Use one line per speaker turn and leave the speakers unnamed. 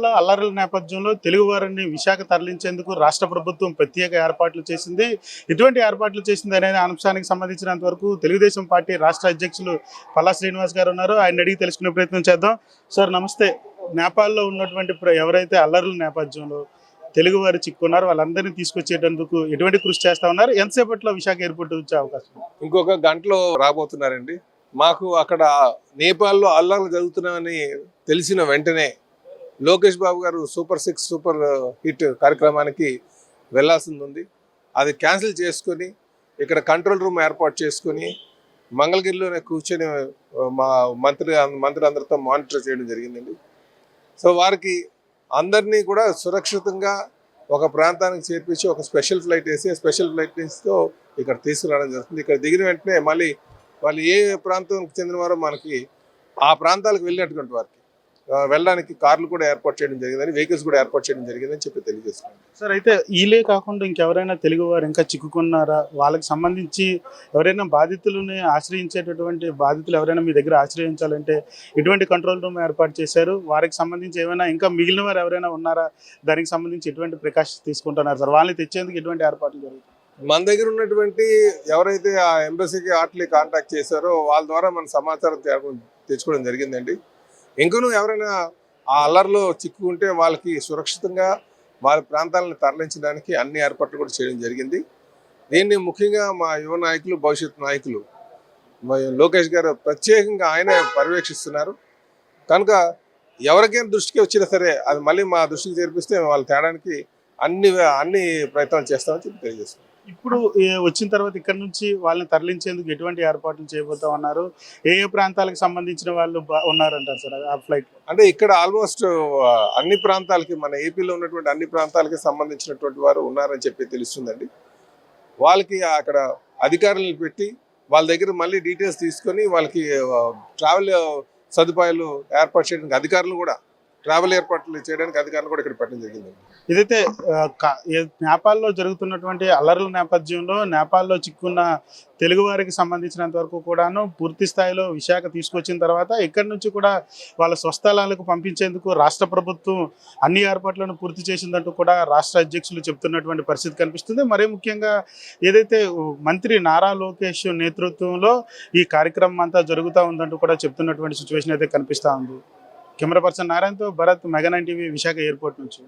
నేపాల్లో అల్లర్ల నేపథ్యంలో తెలుగువారిని విశాఖ తరలించేందుకు రాష్ట్ర ప్రభుత్వం ప్రత్యేక ఏర్పాట్లు చేసింది. ఎటువంటి ఏర్పాట్లు చేసింది అనే అంశానికి సంబంధించినంత వరకు తెలుగుదేశం పార్టీ రాష్ట్ర అధ్యక్షులు పల్లా శ్రీనివాస్ గారు ఉన్నారు. ఆయన అడిగి తెలుసుకునే ప్రయత్నం చేద్దాం. సార్ నమస్తే. నేపాల్లో ఉన్నటువంటి ప్ర- ఎవరైతే అల్లర్ల నేపథ్యంలో తెలుగు వారు చిక్కున్నారో వాళ్ళందరినీ తీసుకొచ్చేటందుకు ఎటువంటి కృషి చేస్తా ఉన్నారు? ఎంతసేపట్లో విశాఖ ఎయిర్పోర్ట్ వచ్చే అవకాశం
ఇంకొక గంటలో రాబోతున్నారండి. మాకు అక్కడ నేపాల్లో అల్లర్లు జరుగుతున్నాయని తెలిసిన వెంటనే లోకేష్ బాబు గారు సూపర్ సిక్స్ సూపర్ హిట్ కార్యక్రమానికి వెళ్ళాల్సింది ఉంది అది క్యాన్సిల్ చేసుకొని ఇక్కడ కంట్రోల్ రూమ్ ఏర్పాటు చేసుకొని మంగళగిరిలోనే కూర్చొని మా మంత్రి మంత్రి అందరితో మానిటర్ చేయడం జరిగిందండి. సో వారికి అందరినీ కూడా సురక్షితంగా ఒక ప్రాంతానికి చేర్పించి ఒక స్పెషల్ ఫ్లైట్ వేసి స్పెషల్ ఫ్లైట్ వేసితో ఇక్కడ తీసుకురావడం జరుగుతుంది. ఇక్కడ దిగిన వెంటనే మళ్ళీ వాళ్ళు ఏ ప్రాంతానికి చెందినవారో మనకి ఆ ప్రాంతాలకు వెళ్ళినటువంటి వారికి వెళ్ళడానికి కార్లు కూడా ఏర్పాటు చేయడం జరిగిందని వెహికల్స్ కూడా ఏర్పాటు చేయడం జరిగిందని చెప్పి తెలియజేస్తున్నాను
సార్ అయితే ఈలే కాకుండా ఇంకెవరైనా తెలుగు వారు ఇంకా చిక్కుకున్నారా? వాళ్ళకి సంబంధించి ఎవరైనా బాధితులని ఆశ్రయించేటటువంటి బాధితులు ఎవరైనా మీ దగ్గర ఆశ్రయించాలంటే ఎటువంటి కంట్రోల్ రూమ్ ఏర్పాటు చేశారు. వారికి సంబంధించి ఏమైనా ఇంకా మిగిలిన వారు ఎవరైనా ఉన్నారా? దానికి సంబంధించి ఎటువంటి ప్రికాషన్స్ తీసుకుంటున్నారు సార్? వాళ్ళని తెచ్చేందుకు ఎటువంటి ఏర్పాట్లు జరుగుతాయి
మన దగ్గర ఉన్నటువంటి ఎవరైతే ఆ ఎంబసీకి ఆర్ట్లీ కాంటాక్ట్ చేశారో వాళ్ళ ద్వారా మన సమాచారం తెచ్చుకోవడం జరిగిందండి. ఇంకనూ ఎవరైనా ఆ అల్లర్లో చిక్కుకుంటే వాళ్ళకి సురక్షితంగా వాళ్ళ ప్రాంతాలను తరలించడానికి అన్ని ఏర్పాట్లు కూడా చేయడం జరిగింది. దీన్ని ముఖ్యంగా మా యువ నాయకులు భవిష్యత్ నాయకులు లోకేష్ గారు ప్రత్యేకంగా ఆయనే పర్యవేక్షిస్తున్నారు. కనుక ఎవరికైనా దృష్టికి వచ్చినా సరే అది మళ్ళీ మా దృష్టికి చేర్పిస్తే వాళ్ళు తేడానికి అన్ని అన్ని ప్రయత్నాలు చేస్తామని చెప్పి తెలియజేస్తున్నాం.
ఇప్పుడు వచ్చిన తర్వాత ఇక్కడ నుంచి వాళ్ళని తరలించేందుకు ఎటువంటి ఏర్పాట్లు చేయబోతా ఉన్నారు? ఏ ఏ ప్రాంతాలకు సంబంధించిన వాళ్ళు బా- ఉన్నారంటారు సార్ ఆ ఫ్లైట్
అంటే ఇక్కడ ఆల్మోస్ట్ అన్ని ప్రాంతాలకి మన ఏపీలో ఉన్నటువంటి అన్ని ప్రాంతాలకి సంబంధించినటువంటి వారు ఉన్నారని చెప్పి తెలుస్తుందండి. వాళ్ళకి అక్కడ అధికారులను పెట్టి వాళ్ళ దగ్గర మళ్ళీ డీటెయిల్స్ తీసుకొని వాళ్ళకి ట్రావెల్ సదుపాయాలు ఏర్పాటు చేయడానికి అధికారులు కూడా ట్రావెల్ ఏర్పాట్లు చేయడానికి అధికారులు కూడా ఇక్కడ పెట్టడం జరిగింది.
ఇదైతే నేపాల్లో జరుగుతున్నటువంటి అల్లర్ల నేపథ్యంలో నేపాల్లో చిక్కున్న తెలుగు వారికి సంబంధించినంత వరకు కూడాను పూర్తి స్థాయిలో విశాఖ తీసుకొచ్చిన తర్వాత ఇక్కడి నుంచి కూడా వాళ్ళ స్వస్థలాలకు పంపించేందుకు రాష్ట్ర ప్రభుత్వం అన్ని ఏర్పాట్లను పూర్తి చేసిందంటూ కూడా రాష్ట్ర అధ్యక్షులు చెప్తున్నటువంటి పరిస్థితి కనిపిస్తుంది. మరీ ముఖ్యంగా ఏదైతే మంత్రి నారా లోకేష్ నేతృత్వంలో ఈ కార్యక్రమం అంతా జరుగుతూ ఉందంటూ కూడా చెప్తున్నటువంటి సిచ్యువేషన్ అయితే కనిపిస్తూ ఉంది. Camera person నారాయణతో Bharat mega nine TV Visakha airport నుంచి.